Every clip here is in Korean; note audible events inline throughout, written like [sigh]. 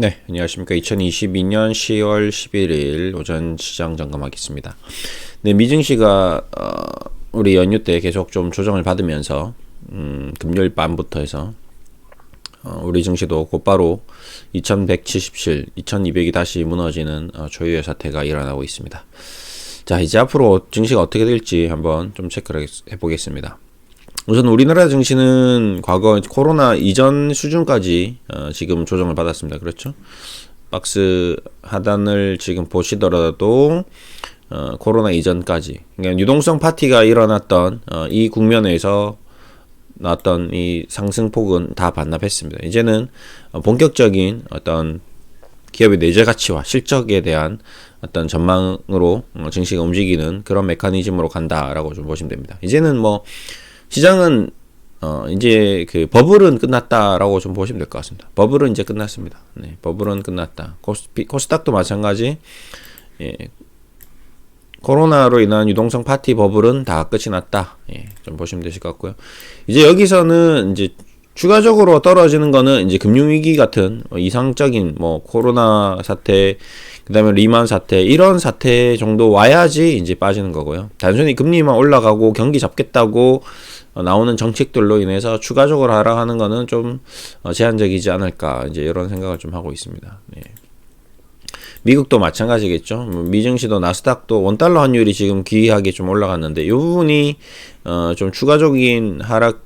네, 안녕하십니까. 2022년 10월 11일 오전 시장 점검하겠습니다. 네, 미증시가 어, 우리 연휴 때 계속 좀 조정을 받으면서 음, 금요일 밤부터 해서 어, 우리 증시도 곧바로 2177, 2200이 다시 무너지는 어, 조유의 사태가 일어나고 있습니다. 자, 이제 앞으로 증시가 어떻게 될지 한번 좀 체크를 해보겠습니다. 우선 우리나라 증시는 과거 코로나 이전 수준까지 어, 지금 조정을 받았습니다. 그렇죠? 박스 하단을 지금 보시더라도 어, 코로나 이전까지 그러니까 유동성 파티가 일어났던 어, 이 국면에서 나왔던 이 상승폭은 다 반납했습니다. 이제는 본격적인 어떤 기업의 내재 가치와 실적에 대한 어떤 전망으로 어, 증시가 움직이는 그런 메커니즘으로 간다라고 좀 보시면 됩니다. 이제는 뭐 시장은 어 이제 그 버블은 끝났다라고 좀 보시면 될 것 같습니다. 버블은 이제 끝났습니다. 네, 버블은 끝났다. 코스피, 코스닥도 마찬가지. 예, 코로나로 인한 유동성 파티 버블은 다 끝이 났다. 예, 좀 보시면 되실 것 같고요. 이제 여기서는 이제 추가적으로 떨어지는 거는 이제 금융위기 같은 이상적인 뭐 코로나 사태, 그 다음에 리만 사태, 이런 사태 정도 와야지 이제 빠지는 거고요. 단순히 금리만 올라가고 경기 잡겠다고 나오는 정책들로 인해서 추가적으로 하락하는 거는 좀 제한적이지 않을까, 이제 이런 생각을 좀 하고 있습니다. 예. 미국도 마찬가지겠죠. 뭐 미증시도 나스닥도 원달러 환율이 지금 기이하게 좀 올라갔는데 이 부분이 어, 좀 추가적인 하락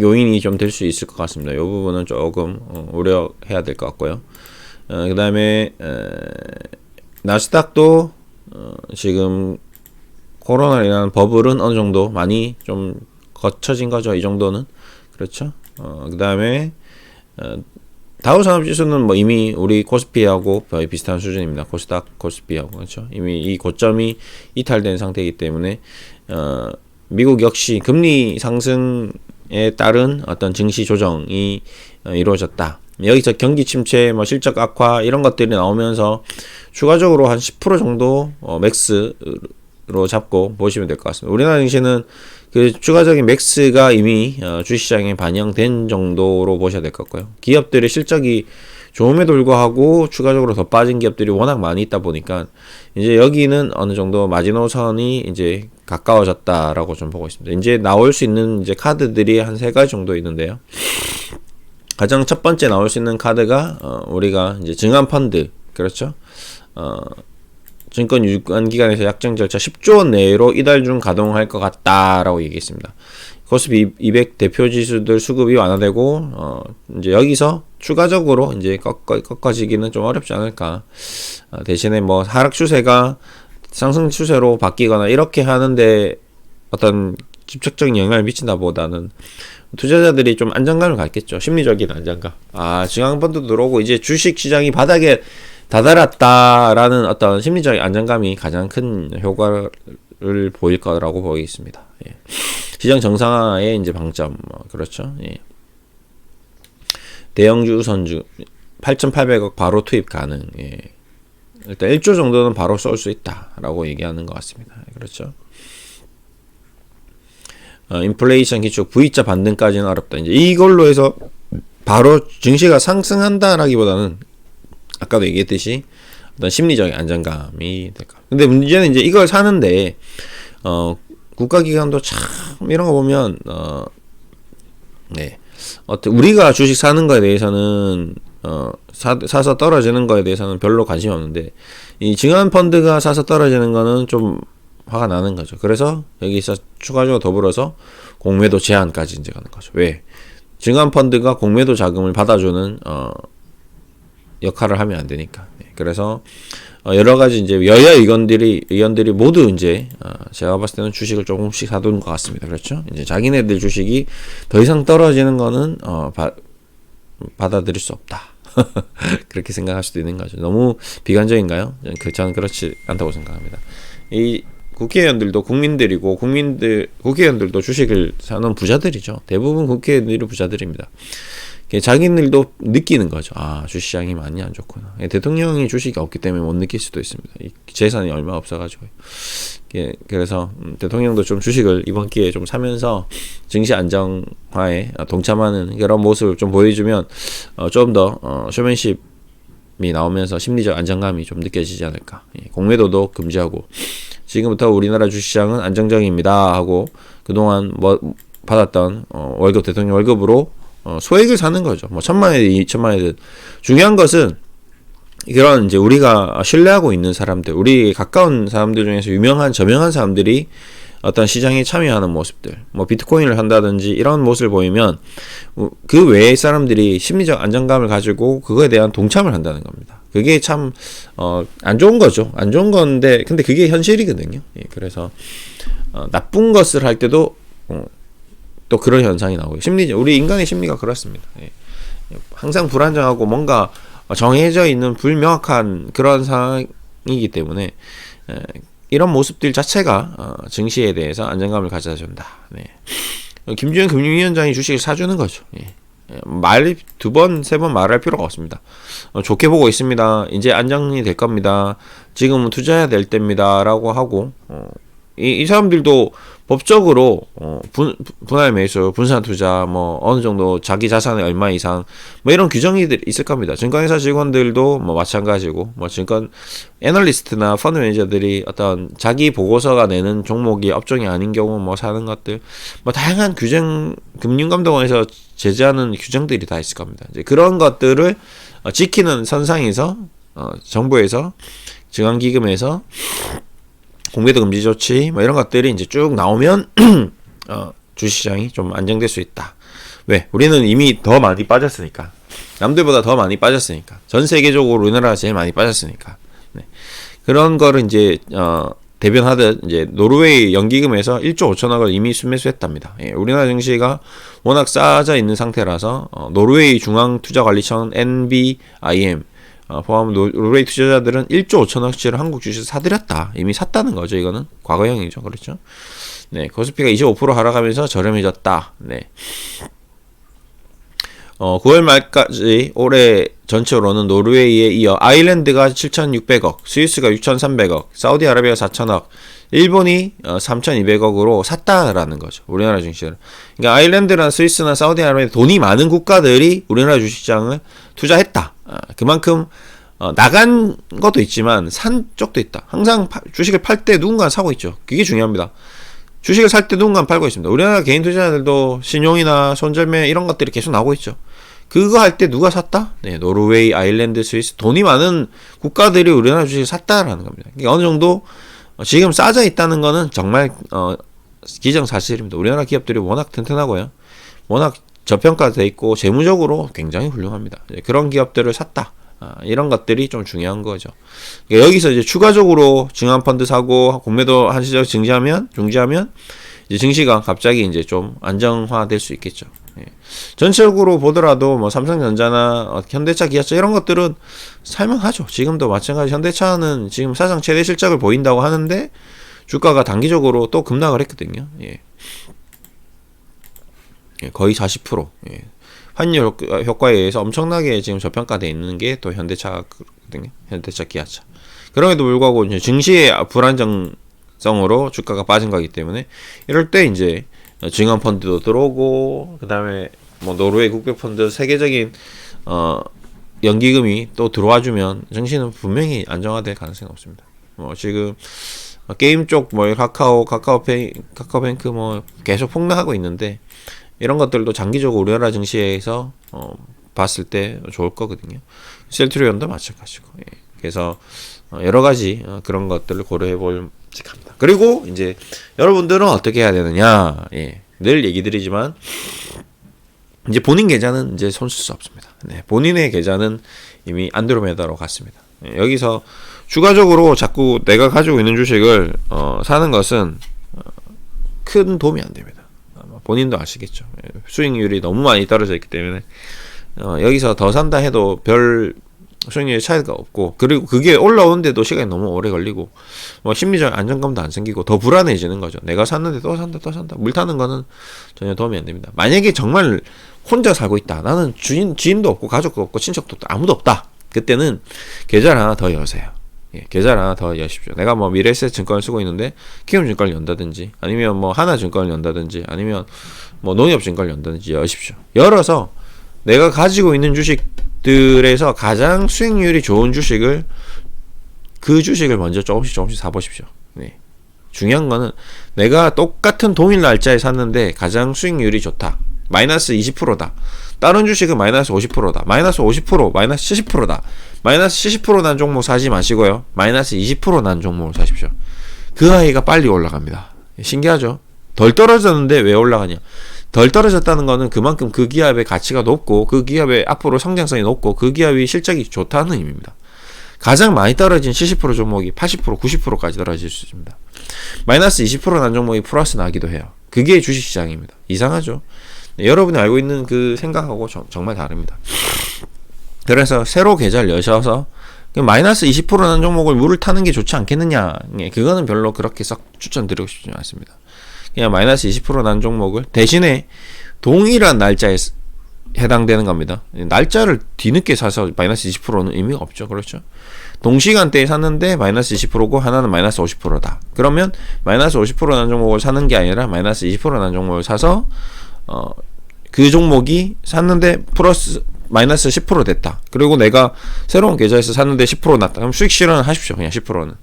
요인이 좀 될 수 있을 것 같습니다. 이 부분은 조금 어, 우려해야 될 것 같고요. 어, 그 다음에 나스닥도 어, 지금 코로나로 인한 버블은 어느 정도 많이 좀 거쳐진 거죠. 이 정도는 그렇죠. 어, 그 다음에 어, 다우 산업지수는 뭐 이미 우리 코스피하고 거의 비슷한 수준입니다. 코스닥, 코스피하고 그렇죠. 이미 이 고점이 이탈된 상태이기 때문에 어, 미국 역시 금리 상승에 따른 어떤 증시 조정이 어, 이루어졌다. 여기서 경기 침체, 뭐 실적 악화 이런 것들이 나오면서 추가적으로 한 10% 정도 어, 맥스로 잡고 보시면 될 것 같습니다. 우리나라 증시는 그 추가적인 맥스가 이미 어, 주시장에 반영된 정도로 보셔야 될 것 같고요. 기업들의 실적이 좋음에도 불구하고 추가적으로 더 빠진 기업들이 워낙 많이 있다 보니까 이제 여기는 어느 정도 마지노선이 이제 가까워졌다라고 좀 보고 있습니다. 이제 나올 수 있는 이제 카드들이 한 세 가지 정도 있는데요. 가장 첫 번째 나올 수 있는 카드가 어, 우리가 이제 증한 펀드 그렇죠. 어, 증권 유관 기관에서 약정 절차 10조 원 내로 이달 중 가동할 것 같다라고 얘기했습니다. 코스피 200 대표 지수들 수급이 완화되고 어, 이제 여기서 추가적으로 이제 꺾어, 꺾어지기는 좀 어렵지 않을까. 어, 대신에 뭐 하락 추세가 상승 추세로 바뀌거나 이렇게 하는데 어떤 직접적인 영향을 미친다 보다는 투자자들이 좀 안정감을 갖겠죠. 심리적인 안정감. 아, 중앙펀드 들어오고 이제 주식 시장이 바닥에 다다랐다라는 어떤 심리적 안정감이 가장 큰 효과를 보일 거라고 보이겠습니다. 예. 시장 정상화의 이제 방점, 뭐 그렇죠. 예. 대형주 우선주 8,800억 바로 투입 가능. 예. 일단 1조 정도는 바로 쏠 수 있다라고 얘기하는 것 같습니다. 그렇죠. 어, 인플레이션 기축 V자 반등까지는 어렵다. 이제 이걸로 해서 바로 증시가 상승한다라기보다는 아까도 얘기했듯이 어떤 심리적인 안정감이 될까. 근데 문제는 이제 이걸 사는데 어 국가기관도 참 이런 거 보면 어 네. 어떤 우리가 주식 사는 거에 대해서는 어 사, 사서 떨어지는 거에 대해서는 별로 관심이 없는데 이 증한 펀드가 사서 떨어지는 거는 좀 화가 나는 거죠. 그래서 여기서 추가적으로 더불어서 공매도 제한까지 이제 가는 거죠. 왜? 증한 펀드가 공매도 자금을 받아주는 어 역할을 하면 안 되니까. 네, 그래서 어, 여러 가지 이제 여야 의원들이 의원들이 모두 이제 어, 제가 봤을 때는 주식을 조금씩 사두는 것 같습니다. 그렇죠? 이제 자기네들 주식이 더 이상 떨어지는 거는 어, 바, 받아들일 수 없다. [laughs] 그렇게 생각할 수도 있는 거죠. 너무 비관적인가요? 그 저는 그렇지 않다고 생각합니다. 이 국회의원들도 국민들이고 국민들 국회의원들도 주식을 사는 부자들이죠. 대부분 국회의원들이 부자들입니다. 자기들도 느끼는 거죠. 아, 주시장이 많이 안 좋구나. 대통령이 주식이 없기 때문에 못 느낄 수도 있습니다. 재산이 얼마 없어가지고. 그래서 음, 대통령도 좀 주식을 이번 기회에 좀 사면서 증시 안정화에 동참하는 그런 모습을 좀 보여주면 어, 좀더 어, 쇼맨십 나오면서 심리적 안정감이 좀 느껴지지 않을까. 예, 공매도도 금지하고 지금부터 우리나라 주식시장은 안정적입니다 하고 그동안 뭐 받았던 어, 월급 대통령 월급으로 어, 소액을 사는 거죠. 뭐 천만 원이든 이천만 원이든 중요한 것은 이런 이제 우리가 신뢰하고 있는 사람들, 우리 가까운 사람들 중에서 유명한 저명한 사람들이 어떤 시장에 참여하는 모습들, 뭐 비트코인을 한다든지 이런 모습을 보이면 그 외의 사람들이 심리적 안정감을 가지고 그거에 대한 동참을 한다는 겁니다. 그게 참, 어, 안 좋은 거죠. 안 좋은 건데, 근데 그게 현실이거든요. 예, 그래서, 어, 나쁜 것을 할 때도, 어, 또 그런 현상이 나오고, 심리, 우리 인간의 심리가 그렇습니다. 예. 항상 불안정하고 뭔가 정해져 있는 불명확한 그런 상황이기 때문에, 에, 이런 모습들 자체가 어, 증시에 대해서 안정감을 가져다 준다. 네. 김주현 금융위원장이 주식을 사주는 거죠. 예. 말 두 번, 세 번 말할 필요가 없습니다. 어, 좋게 보고 있습니다. 이제 안정이 될 겁니다. 지금은 투자해야 될 때입니다. 라고 하고, 어, 이, 이 사람들도 법적으로 어, 분, 분할 매수, 분산 투자, 뭐 어느 정도 자기 자산의 얼마 이상 뭐 이런 규정이 있을 겁니다. 증권회사 직원들도 뭐 마찬가지고 뭐 증권 애널리스트나 펀드 매니저들이 어떤 자기 보고서가 내는 종목이 업종이 아닌 경우 뭐 사는 것들 뭐 다양한 규정 금융감독원에서 제재하는 규정들이 다 있을 겁니다. 이제 그런 것들을 어, 지키는 선상에서 어, 정부에서 증권기금에서 공매도 금지 조치 뭐 이런 것들이 이제 쭉 나오면 [clears throat] 어, 주시장이 좀 안정될 수 있다. 왜? 우리는 이미 더 많이 빠졌으니까. 남들보다 더 많이 빠졌으니까. 전 세계적으로 우리나라가 제일 많이 빠졌으니까. 네. 그런 거를 이제 어, 대변하듯 이제 노르웨이 연기금에서 1조 5천억을 이미 순매수했답니다. 예, 우리나라 증시가 워낙 쌓아져 있는 상태라서 어, 노르웨이 중앙투자관리청 NBIM 어, 포함 노르웨이 투자자들은 1조 5천억치를 한국 주식을 사들였다. 이미 샀다는 거죠. 이거는 과거형이죠. 그렇죠. 네, 코스피가 25% 하락하면서 저렴해졌다. 네. 어, 9월 말까지 올해 전체로는 노르웨이에 이어 아일랜드가 7,600억, 스위스가 6,300억, 사우디아라비아 4,000억, 일본이 어, 3,200억으로 샀다라는 거죠. 우리나라 주식을. 그러니까 아일랜드나 스위스나 사우디아라비아 돈이 많은 국가들이 우리나라 주식시장을 투자했다. 아, 그만큼 어, 나간 것도 있지만 산 쪽도 있다. 항상 파, 주식을 팔 때 누군가 사고 있죠. 그게 중요합니다. 주식을 살 때 누군가 팔고 있습니다. 우리나라 개인 투자자들도 신용이나 손절매 이런 것들이 계속 나오고 있죠. 그거 할 때 누가 샀다? 네, 노르웨이, 아일랜드, 스위스 돈이 많은 국가들이 우리나라 주식을 샀다라는 겁니다. 그러니까 어느 정도 지금 싸져 있다는 거는 정말 어, 기정사실입니다. 우리나라 기업들이 워낙 튼튼하고요. 워낙 저평가돼 있고 재무적으로 굉장히 훌륭합니다. 그런 기업들을 샀다. 아, 이런 것들이 좀 중요한 거죠. 그러니까 여기서 이제 추가적으로 증한 펀드 사고 공매도 한시적 증지하면 중지하면 이제 증시가 갑자기 이제 좀 안정화될 수 있겠죠. 예. 전체적으로 보더라도 뭐 삼성전자나 어, 현대차, 기아차 이런 것들은 살만하죠. 지금도 마찬가지 현대차는 지금 사상 최대 실적을 보인다고 하는데 주가가 단기적으로 또 급락을 했거든요. 예. 예, 거의 40%. 예. 환율 효과에 의해서 엄청나게 지금 저평가되어 있는 게 또 현대차거든요. 현대차, 기아차. 그럼에도 불구하고 이제 증시의 불안정성으로 주가가 빠진 거기 때문에 이럴 때 이제 증원 펀드도 들어오고 그다음에 뭐 노르웨이 국배 펀드 세계적인 어 연기금이 또 들어와 주면 증시는 분명히 안정화될 가능성이 없습니다. 뭐 지금 게임 쪽 뭐 카카오, 카카오페이, 카카오뱅크 뭐 계속 폭락하고 있는데 이런 것들도 장기적으로 우리나라 증시에서 어, 봤을 때 좋을 거거든요. 셀트리온도 마찬가지고. 예. 그래서 어, 여러 가지 어, 그런 것들을 고려해 볼 직합니다. 그리고 이제 여러분들은 어떻게 해야 되느냐? 예. 늘 얘기 드리지만 이제 본인 계좌는 이제 손쓸 수 없습니다. 네. 본인의 계좌는 이미 안드로메다로 갔습니다. 예. 여기서 추가적으로 자꾸 내가 가지고 있는 주식을 어, 사는 것은 어, 큰 도움이 안 됩니다. 본인도 아시겠죠. 예, 수익률이 너무 많이 떨어져 있기 때문에 어, 여기서 더 산다 해도 별 수익률 차이가 없고 그리고 그게 올라오는데도 시간이 너무 오래 걸리고 뭐 심리적 안정감도 안 생기고 더 불안해지는 거죠. 내가 샀는데 또 산다 또 산다 물 타는 거는 전혀 도움이 안 됩니다. 만약에 정말 혼자 살고 있다. 나는 주인 지인도 없고 가족도 없고 친척도 없고 아무도 없다. 그때는 계좌를 하나 더 여세요. 예, 계좌를 하나 더 여십시오. 내가 뭐 미래에셋 증권을 쓰고 있는데 키움 증권을 연다든지 아니면 뭐 하나 증권을 연다든지 아니면 뭐 농협 증권을 연다든지 여십시오. 열어서 내가 가지고 있는 주식들에서 가장 수익률이 좋은 주식을 그 주식을 먼저 조금씩 조금씩 사보십시오. 네. 중요한 거는 내가 똑같은 동일 날짜에 샀는데 가장 수익률이 좋다. 마이너스 20%다. 다른 주식은 마이너스 50%다. 마이너스 50%, 마이너스 70%다. 마이너스 70%난 종목 사지 마시고요. 마이너스 20%난 종목을 사십시오. 그 아이가 빨리 올라갑니다. 신기하죠? 덜 떨어졌는데 왜 올라가냐? 덜 떨어졌다는 거는 그만큼 그 기업의 가치가 높고 그 기업의 앞으로 성장성이 높고 그 기업이 실적이 좋다는 의미입니다. 가장 많이 떨어진 70% 종목이 80% 90%까지 떨어질 수 있습니다. 마이너스 20%난 종목이 플러스 나기도 해요. 그게 주식시장입니다. 이상하죠? 네, 여러분이 알고 있는 그 생각하고 정, 정말 다릅니다. 그래서 새로 계좌를 여셔서 그 마이너스 20%난 종목을 물을 타는 게 좋지 않겠느냐. 예, 그거는 별로 그렇게 썩 추천드리고 싶지 않습니다. 그냥 마이너스 20%난 종목을 대신에 동일한 날짜에 해당되는 겁니다. 날짜를 뒤늦게 사서 마이너스 20%는 의미가 없죠. 그렇죠? 동시간대에 샀는데 마이너스 20%고 하나는 마이너스 50%다. 그러면 마이너스 50%난 종목을 사는 게 아니라 마이너스 20%난 종목을 사서 어, 그 종목이 샀는데 플러스 마이너스 10% 됐다. 그리고 내가 새로운 계좌에서 샀는데 10% 났다. 그럼 수익 실현을 하십시오. 그냥 10%는.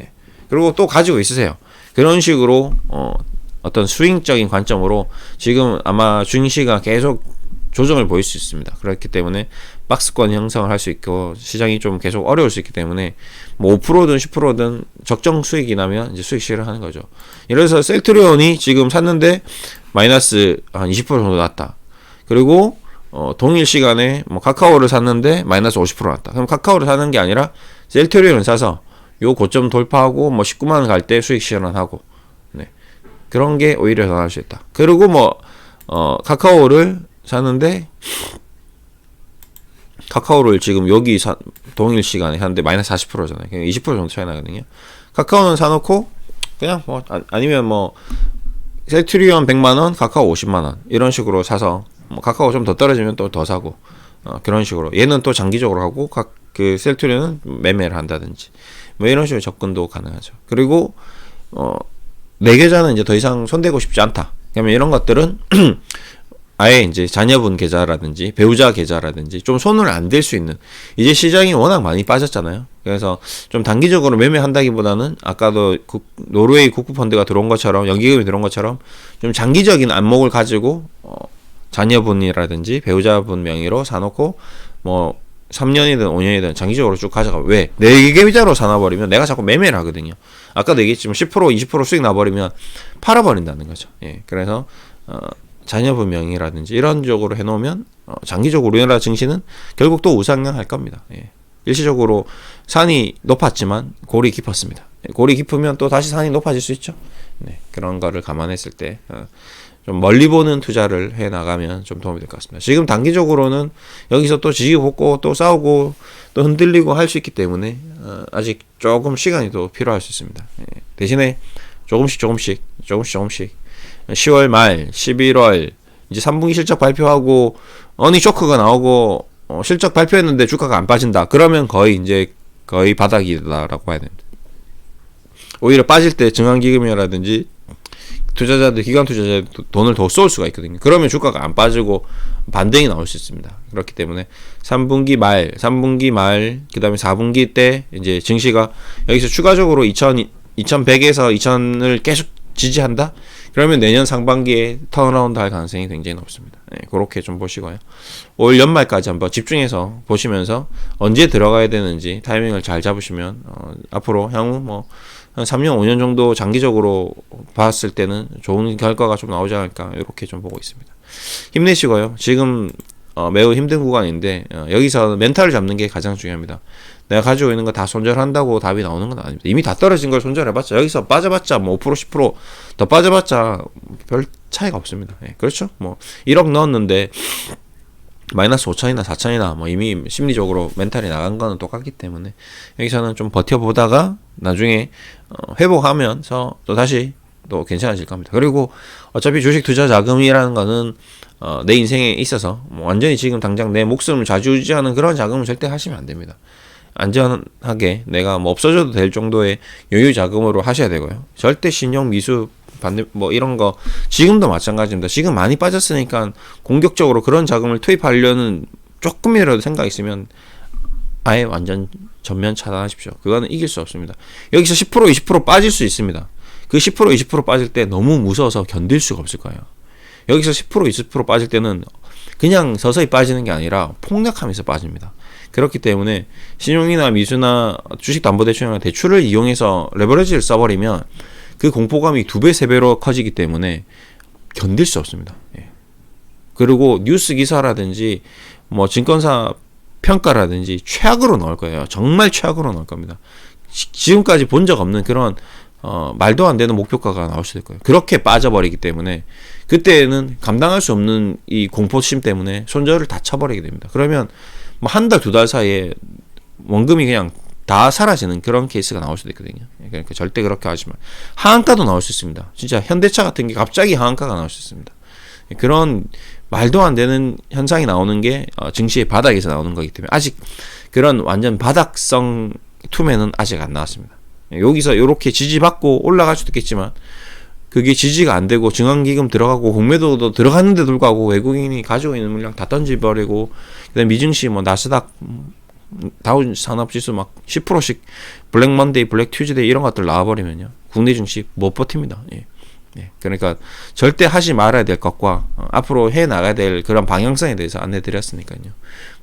예. 그리고 또 가지고 있으세요. 그런 식으로 어, 어떤 스윙적인 관점으로 지금 아마 주식시가 계속 조정을 보일 수 있습니다. 그렇기 때문에 박스권 형성을 할 수 있고 시장이 좀 계속 어려울 수 있기 때문에 뭐 5%든 10%든 적정 수익이 나면 이제 수익 실현하는 거죠. 예를 들어서 셀트리온이 지금 샀는데 마이너스 한 20% 정도 났다. 그리고 어, 동일 시간에 뭐 카카오를 샀는데 마이너스 50% 났다. 그럼 카카오를 사는 게 아니라 셀트리온을 사서 요 고점 돌파하고 뭐 19만 원 갈 때 수익 실현하고 네. 그런 게 오히려 더 나을 수 있다. 그리고 뭐 어, 카카오를 샀는데 카카오를 지금 여기 사, 동일 시간에 샀는데 마이너스 40%잖아요. 그냥 20% 정도 차이 나거든요. 카카오는 사놓고 그냥 뭐 아, 아니면 뭐 셀트리온 100만 원, 카카오 50만 원 이런 식으로 사서 뭐 카카오 좀 더 떨어지면 또 더 사고 어, 그런 식으로 얘는 또 장기적으로 하고 각 그 셀트리온은 매매를 한다든지 뭐 이런 식으로 접근도 가능하죠. 그리고 어, 내 계좌는 이제 더 이상 손대고 싶지 않다. 그러면 이런 것들은 [clears throat] 아예 이제 자녀분 계좌라든지 배우자 계좌라든지 좀 손을 안 댈 수 있는 이제 시장이 워낙 많이 빠졌잖아요. 그래서 좀 단기적으로 매매한다기보다는 아까도 국, 노르웨이 국부 펀드가 들어온 것처럼 연기금이 들어온 것처럼 좀 장기적인 안목을 가지고 어, 자녀분이라든지 배우자분 명의로 사놓고 뭐 3년이든 5년이든 장기적으로 쭉 가져가. 왜? 내 계좌로 사놔버리면 내가 자꾸 매매를 하거든요. 아까도 얘기했지만 10% 20% 수익 나버리면 팔아버린다는 거죠. 예. 그래서 어, 자녀 분 명의라든지 이런 쪽으로 해놓으면 어, 장기적으로 우리나라 증시는 결국 또 우상향할 겁니다. 예. 일시적으로 산이 높았지만 골이 깊었습니다. 예, 골이 깊으면 또 다시 산이 높아질 수 있죠. 네, 그런 거를 감안했을 때 어, 좀 멀리 보는 투자를 해 나가면 좀 도움이 될 것 같습니다. 지금 단기적으로는 여기서 또 지지고 또 싸우고 또 흔들리고 할 수 있기 때문에 어, 아직 조금 시간이 더 필요할 수 있습니다. 예. 대신에 조금씩 조금씩 조금씩 조금씩 10월 말 11월 이제 3분기 실적 발표하고 어니 쇼크가 나오고 어, 실적 발표했는데 주가가 안 빠진다. 그러면 거의 이제 거의 바닥이다라고 봐야 됩니다. 오히려 빠질 때 증강기금이라든지 투자자들 기관 투자자들 돈을 더 쏠 수가 있거든요. 그러면 주가가 안 빠지고 반등이 나올 수 있습니다. 그렇기 때문에 3분기 말, 3분기 말, 그다음에 4분기 때 이제 증시가 여기서 추가적으로 2000 2100에서 2000을 계속 지지한다? 그러면 내년 상반기에 턴어라운드 할 가능성이 굉장히 높습니다. 네, 그렇게 좀 보시고요. 올 연말까지 한번 집중해서 보시면서 언제 들어가야 되는지 타이밍을 잘 잡으시면 어, 앞으로 향후 뭐 한 3년, 5년 정도 장기적으로 봤을 때는 좋은 결과가 좀 나오지 않을까 이렇게 좀 보고 있습니다. 힘내시고요. 지금 어, 매우 힘든 구간인데 어, 여기서 멘탈을 잡는 게 가장 중요합니다. 내가 가지고 있는 거 다 손절한다고 답이 나오는 건 아닙니다. 이미 다 떨어진 걸 손절해봤자 여기서 빠져봤자 뭐 5% 10%더 빠져봤자 별 차이가 없습니다. 예, 그렇죠? 뭐 1억 넣었는데 마이너스 5천이나 4천이나 뭐 이미 심리적으로 멘탈이 나간 거는 똑같기 때문에 여기서는 좀 버텨보다가 나중에 어, 회복하면서 또 다시 또 괜찮아질 겁니다. 그리고 어차피 주식 투자 자금이라는 거는 어, 내 인생에 있어서 뭐 완전히 지금 당장 내 목숨을 좌지우지하는 그런 자금을 절대 하시면 안 됩니다. 안전하게 내가 뭐 없어져도 될 정도의 여유 자금으로 하셔야 되고요. 절대 신용 미수 반대 뭐 이런 거 지금도 마찬가지입니다. 지금 많이 빠졌으니까 공격적으로 그런 자금을 투입하려는 조금이라도 생각 있으면 아예 완전 전면 차단하십시오. 그거는 이길 수 없습니다. 여기서 10% 20% 빠질 수 있습니다. 그 10% 20% 빠질 때 너무 무서워서 견딜 수가 없을 거예요. 여기서 10% 20% 빠질 때는 그냥 서서히 빠지는 게 아니라 폭락하면서 빠집니다. 그렇기 때문에 신용이나 미수나 주식담보대출이나 대출을 이용해서 레버리지를 써버리면 그 공포감이 두 배, 세 배로 커지기 때문에 견딜 수 없습니다. 예. 그리고 뉴스 기사라든지 뭐 증권사 평가라든지 최악으로 나올 거예요. 정말 최악으로 나올 겁니다. 지- 지금까지 본 적 없는 그런 어, 말도 안 되는 목표가가 나올 수도 있고요. 그렇게 빠져버리기 때문에 그때는 감당할 수 없는 이 공포심 때문에 손절을 다 쳐버리게 됩니다. 그러면 뭐 한 달, 두 달 사이에 원금이 그냥 다 사라지는 그런 케이스가 나올 수도 있거든요. 그러니까 절대 그렇게 하지 마. 하한가도 나올 수 있습니다. 진짜 현대차 같은 게 갑자기 하한가가 나올 수 있습니다. 그런 말도 안 되는 현상이 나오는 게 어, 증시의 바닥에서 나오는 거기 때문에 아직 그런 완전 바닥성 투매는 아직 안 나왔습니다. 여기서 이렇게 지지받고 올라갈 수도 있겠지만 그게 지지가 안 되고 증강기금 들어가고 공매도도 들어갔는데 불구하고 외국인이 가지고 있는 물량 다 던져버리고 그다음 미증시 뭐 나스닥 음, 다우 산업지수 막 10%씩 블랙 먼데이, 블랙 튜즈데이 이런 것들 나와버리면요 국내 증시 못 버팁니다. 예. 예. 그러니까 절대 하지 말아야 될 것과 어, 앞으로 해 나가야 될 그런 방향성에 대해서 안내드렸으니까요.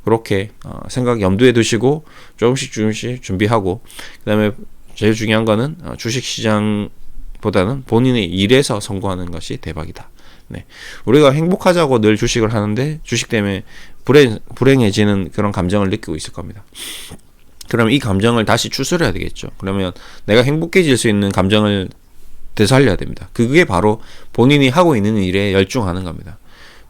그렇게 어, 생각 염두에 두시고 조금씩 조금씩 준비하고 그다음에 제일 중요한 거는 어, 주식 시장보다는 본인의 일에서 성공하는 것이 대박이다. 네. 우리가 행복하자고 늘 주식을 하는데 주식 때문에 불행, 불행해지는 그런 감정을 느끼고 있을 겁니다. 그럼 이 감정을 다시 추스려야 되겠죠. 그러면 내가 행복해질 수 있는 감정을 되살려야 됩니다. 그게 바로 본인이 하고 있는 일에 열중하는 겁니다.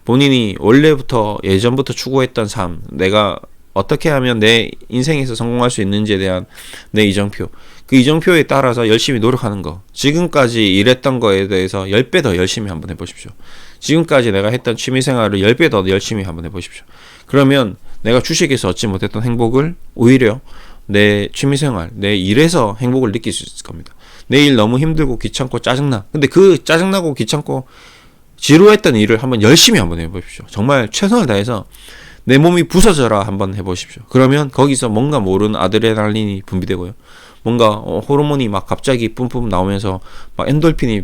본인이 원래부터 예전부터 추구했던 삶, 내가 어떻게 하면 내 인생에서 성공할 수 있는지에 대한 내 이정표, 그 이정표에 따라서 열심히 노력하는 거. 지금까지 일했던 거에 대해서 10배 더 열심히 한번 해보십시오. 지금까지 내가 했던 취미 생활을 10배 더 열심히 한번 해보십시오. 그러면 내가 주식에서 얻지 못했던 행복을 오히려 내 취미 생활, 내 일에서 행복을 느낄 수 있을 겁니다. 내 일 너무 힘들고 귀찮고 짜증나. 근데 그 짜증나고 귀찮고 지루했던 일을 한번 열심히 한번 해보십시오. 정말 최선을 다해서 내 몸이 부서져라 한번 해보십시오. 그러면 거기서 뭔가 모르는 아드레날린이 분비되고요. 뭔가 어, 호르몬이 막 갑자기 뿜뿜 나오면서 막 엔돌핀이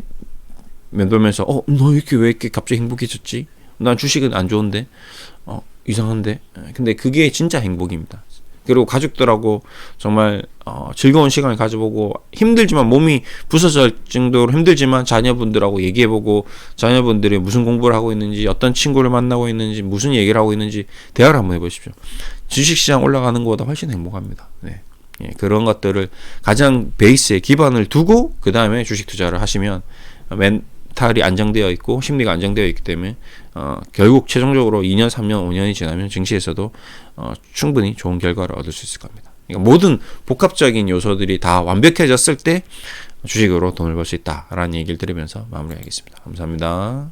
맴돌면서 어 너 이렇게 왜 이렇게 갑자기 행복해졌지? 난 주식은 안 좋은데 어 이상한데 근데 그게 진짜 행복입니다. 그리고 가족들하고 정말 어, 즐거운 시간을 가져보고 힘들지만 몸이 부서질 정도로 힘들지만 자녀분들하고 얘기해보고 자녀분들이 무슨 공부를 하고 있는지 어떤 친구를 만나고 있는지 무슨 얘기를 하고 있는지 대화를 한번 해보십시오. 주식시장 올라가는 것보다 훨씬 행복합니다. 네. 예, 그런 것들을 가장 베이스에 기반을 두고 그 다음에 주식 투자를 하시면 멘탈이 안정되어 있고 심리가 안정되어 있기 때문에 어, 결국 최종적으로 2년, 3년, 5년이 지나면 증시에서도 어, 충분히 좋은 결과를 얻을 수 있을 겁니다. 그러니까 모든 복합적인 요소들이 다 완벽해졌을 때 주식으로 돈을 벌 수 있다라는 얘기를 드리면서 마무리하겠습니다. 감사합니다.